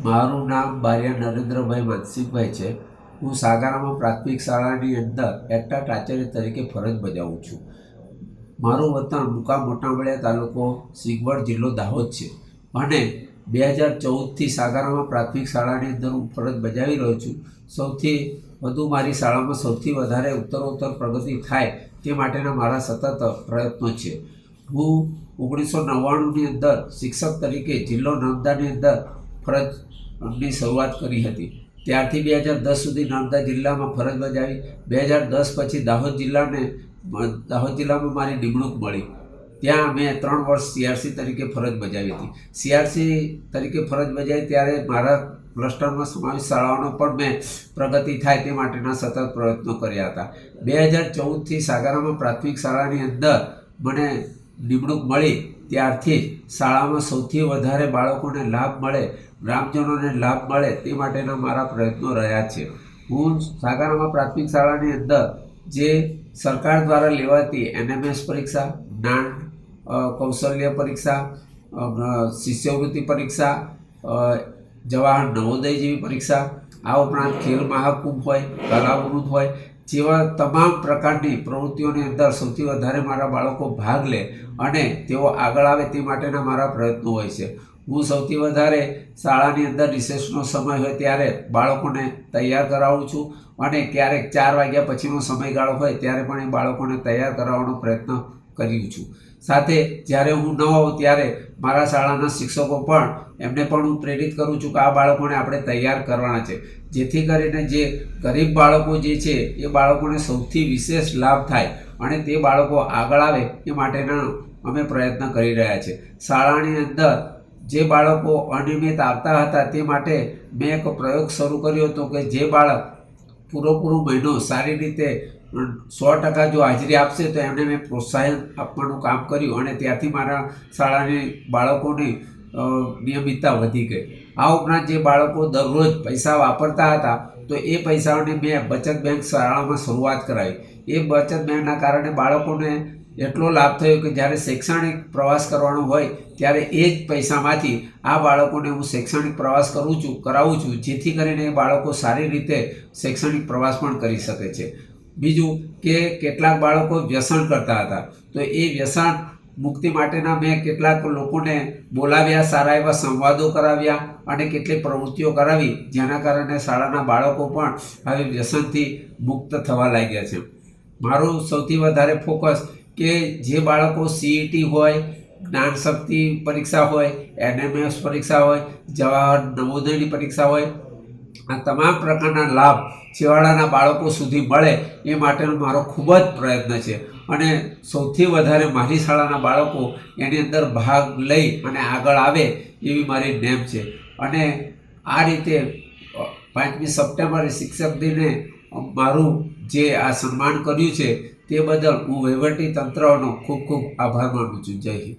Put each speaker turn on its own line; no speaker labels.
મારું નામ બારિયા નરેન્દ્રભાઈ માનસિંહભાઈ છે. હું સાગારામાં પ્રાથમિક શાળાની અંદર એક્ટા આચાર્ય તરીકે ફરજ બજાવું છું. મારું વતન મુકામ મોટામળિયા તાલુકો સિંગવડ જિલ્લો દાહોદ છે. અને બે હજાર ચૌદથી સાગારામાં પ્રાથમિક શાળાની અંદર હું ફરજ બજાવી રહ્યો છું. સૌથી વધુ મારી શાળામાં સૌથી વધારે ઉત્તરોત્તર પ્રગતિ થાય તે માટેના મારા સતત પ્રયત્નો છે. હું ઓગણીસો નવ્વાણુંની અંદર શિક્ષક તરીકે જિલ્લો નર્મદાની અંદર ફરજની શરૂઆત કરી હતી. ત્યારથી બે હજાર દસ સુધી નર્મદા જિલ્લામાં ફરજ બજાવી. બે હજાર દસ પછી દાહોદ જિલ્લાને દાહોદ જિલ્લામાં મારી નિમણૂક મળી. ત્યાં મેં ત્રણ વર્ષ સીઆરસી તરીકે ફરજ બજાવી હતી. સીઆરસી તરીકે ફરજ બજાવી ત્યારે મારા ક્લસ્ટરમાં સમાવેશ શાળાઓનો પણ મેં પ્રગતિ થાય તે માટેના સતત પ્રયત્નો કર્યા હતા. બે હજાર ચૌદથી સાગારામાં પ્રાથમિક શાળાની અંદર મને નિમણૂક મળી. ત્યારથી જ શાળામાં સૌથી વધારે બાળકોને લાભ મળે, ગ્રામજનોને લાભ મળે તે માટેના મારા પ્રયત્નો રહ્યા છે. હું સાગરમાં પ્રાથમિક શાળાની અંદર જે સરકાર દ્વારા લેવાતી એનએમએસ પરીક્ષા, જ્ઞાન કૌશલ્ય પરીક્ષા શિષ્યવૃત્તિ પરીક્ષા જવાહર નવોદય જેવી પરીક્ષા, આ ઉપરાંત ખેલ મહાકુંભ હોય કલાવૃત હોય જેવા તમામ પ્રકારની પ્રવૃત્તિઓની અંદર સૌથી વધારે મારા બાળકો ભાગ લે અને તેઓ આગળ આવે તે માટેના મારા પ્રયત્નો હોય છે. હું સૌથી વધારે શાળાની અંદર રિસેસનો સમય હોય ત્યારે બાળકોને તૈયાર કરાવું છું અને ક્યારેક ચાર વાગ્યા પછીનો સમયગાળો હોય ત્યારે પણ એ બાળકોને તૈયાર કરાવવાનો પ્રયત્ન કર્યું છું. સાથે જ્યારે હું ન હોઉં ત્યારે મારા શાળાના શિક્ષકો પણ એમને પણ હું પ્રેરિત કરું છું કે આ બાળકોને આપણે તૈયાર કરવાના છે. જેથી કરીને જે ગરીબ બાળકો જે છે, એ બાળકોને સૌથી વિશેષ લાભ થાય અને તે બાળકો આગળ આવે એ માટેના અમે પ્રયત્ન કરી રહ્યા છે. શાળાની અંદર જે બાળકો અનિયમિત આવતા હતા તે માટે મેં એક પ્રયોગ શરૂ કર્યો હતો કે જે બાળક પૂરેપૂરો મહિનો સારી રીતે સો ટકા જો હાજરી આપશે તો એમને મેં પ્રોત્સાહન આપવાનું કામ કર્યું અને ત્યાંથી મારા શાળાની બાળકોની નિયમિતતા વધી ગઈ. આ ઉપરાંત જે બાળકો દરરોજ પૈસા વાપરતા હતા, તો એ પૈસાઓની મેં બચત બેંક શાળામાં શરૂઆત કરાવી. એ બચત બેંકના કારણે બાળકોને એટલો લાભ થયો કે જ્યારે શૈક્ષણિક પ્રવાસ કરવાનો હોય, ત્યારે એ જ પૈસામાંથી આ બાળકોને હું શૈક્ષણિક પ્રવાસ કરું છું, કરાવું છું, જેથી કરીને એ બાળકો સારી રીતે શૈક્ષણિક પ્રવાસ પણ કરી શકે છે. બીજું કે કેટલાક બાળકો વ્યસન કરતા હતા. તો એ વ્યસન મુક્તિ માટેના મેં કેટલાક લોકોને બોલાવ્યા, સારા એવા સંવાદો કરાવ્યા અને કેટલીક પ્રવૃત્તિઓ કરાવી. જેના કારણે શાળાના બાળકો પણ હવે વ્યસનથી મુક્ત થવા લાગ્યા છે. મારું સૌથી વધારે ફોકસ કે જે બાળકો સીઈટી હોય, જ્ઞાન શક્તિ પરીક્ષા હોય એનએમએસ પરીક્ષા હોય, જવાહર નવોદયની પરીક્ષા હોય આ તમામ પ્રકારના લાભ છેવાડાના બાળકો સુધી મળે એ માટેનો મારો ખૂબ જ પ્રયત્ન છે. અને સૌથી વધારે મારી શાળાના બાળકો એની અંદર ભાગ લઈ અને આગળ આવે એવી મારી નેમ છે. અને આ રીતે પાંચમી સપ્ટેમ્બરે શિક્ષક દિને મારું જે આ સન્માન કર્યું છે તે બદલ હું વહીવટી તંત્રનો ખૂબ ખૂબ આભાર માનું છું. જય હિન્દ.